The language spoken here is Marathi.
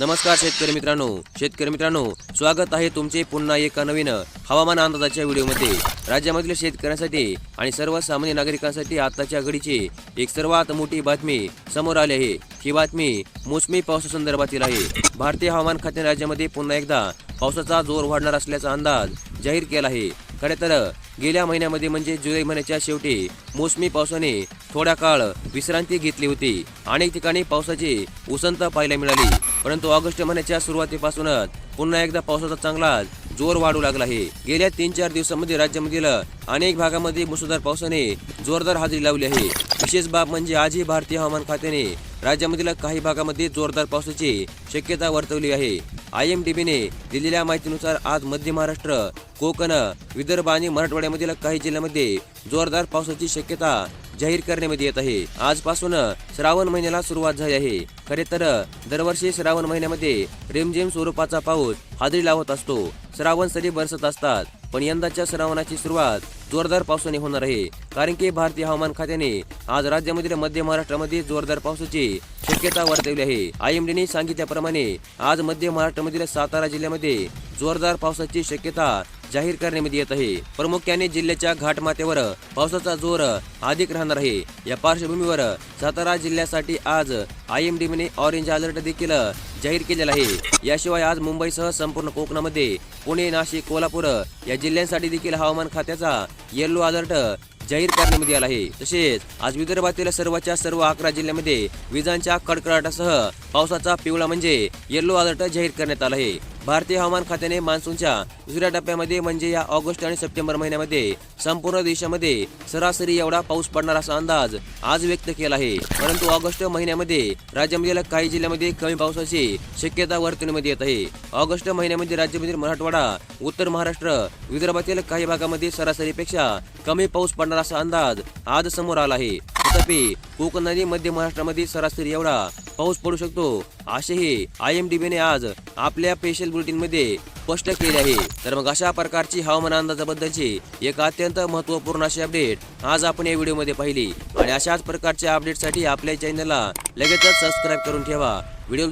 नमस्कार शेतकरी मित्रांनो. शेतकरी मित्रांनो स्वागत आहे तुमचे पुन्हा एका नवीन हवामान अंदाजाच्या व्हिडिओमध्ये. राज्यामधील शेतकऱ्यांसाठी आणि सर्वसामान्य नागरिकांसाठी आताच्या घडीची एक सर्वात मोठी बातमी समोर आली आहे. ही बातमी मोसमी पावसासंदर्भातील आहे. भारतीय हवामान खात्याने राज्यामध्ये पुन्हा एकदा पावसाचा जोर वाढणार असल्याचा अंदाज जाहीर केला आहे. खरे तर गेल्या महिन्यामध्ये म्हणजे जुलै महिन्याच्या शेवटी मोसमी पावसाने थोड्या काळ विश्रांती घेतली होती. अनेक ठिकाणी पावसाची उसंत पाहायला मिळाली. परंतु ऑगस्ट महिन्याच्या सुरुवातीपासूनच पुन्हा एकदा पावसाचा चांगलाच जोर वाढू लागला आहे. गेल्या तीन चार दिवसांमध्ये राज्यामधील अनेक भागामध्ये मुसळधार पावसाने जोरदार हजेरी लावली आहे. विशेष बाब म्हणजे आजही भारतीय हवामान खात्याने राज्यामधील काही भागामध्ये जोरदार पावसाची शक्यता वर्तवली आहे. आय एम डी बीने दिलेल्या माहितीनुसार आज मध्य महाराष्ट्र कोकण विदर्भ आणि मराठवाड्यामधील काही जिल्ह्यांमध्ये जोरदार पावसाची शक्यता जाहीर करण्यामध्ये येत आहे. आजपासून श्रावण महिन्याला सुरुवात झाली आहे. खरे तर दरवर्षी श्रावण महिन्यामध्ये रिमझिम स्वरूपाचा पाऊस हादरी लावत असतो. श्रावण सरी बरसत असतात. पण यंदाच्या श्रावणाची सुरुवात जोरदार पावसाने होणार आहे. कारण की भारतीय हवामान खात्याने आज राज्यामधील मध्य महाराष्ट्रामध्ये जोरदार पावसाची शक्यता वर्तवली आहे. आय एम डीने सांगितल्याप्रमाणे आज मध्य महाराष्ट्रामधील सातारा जिल्ह्यामध्ये जोरदार पावसाची शक्यता जाहीर करण्यात येत आहे. प्रामुख्याने जिल्ह्याच्या घाटमाथ्यावर पावसाचा जोर अधिक राहणार आहे. या पार्श्वभूमीवर सातारा जिल्ह्यासाठी आज आय एम डीने ऑरेंज अलर्ट देखील जाहीर केलेला आहे. याशिवाय आज मुंबईसह संपूर्ण कोकणामध्ये पुणे नाशिक कोल्हापूर या जिल्ह्यांसाठी देखील हवामान खात्याचा येल्लो अलर्ट जाहीर करण्यात आला आहे. तसेच आज विदर्भातील सर्वच्या सर्व अकरा जिल्ह्यामध्ये विजांच्या कडकडाटासह पावसाचा पिवळा म्हणजे येल्लो अलर्ट जाहीर करण्यात आला आहे. भारतीय हवामान खात्याने मान्सूनच्या दुसऱ्या टप्प्यामध्ये म्हणजे या ऑगस्ट आणि सप्टेंबर महिन्यामध्ये संपूर्ण देशामध्ये सरासरी एवढा पाऊस पडणार असा अंदाज आज व्यक्त केला आहे. परंतु ऑगस्ट महिन्यामध्ये राज्यामधील काही जिल्ह्यामध्ये कमी पावसाची शक्यता वर्तणीमध्ये येत आहे. ऑगस्ट महिन्यामध्ये राज्यामधील मराठवाडा उत्तर महाराष्ट्र विदर्भातील काही भागामध्ये सरासरीपेक्षा कमी पाऊस पडणार असा अंदाज आज समोर आला आहे. तथापि कोकण आणि मध्य महाराष्ट्रामध्ये सरासरी एवढा पाऊस पडू शकतो. असेही आय एम डी बीने आज आपल्या स्पेशल बुलेटिनमध्ये स्पष्ट केले आहे. तर मग अशा प्रकारची हवामान अंदाजाबद्दलची एक अत्यंत महत्त्वपूर्ण अशी अपडेट आज आपण या व्हिडिओमध्ये पाहिली. आणि अशाच प्रकारच्या अपडेटसाठी आपल्या चॅनलला लगेचच सबस्क्राईब करून ठेवा. व्हिडिओ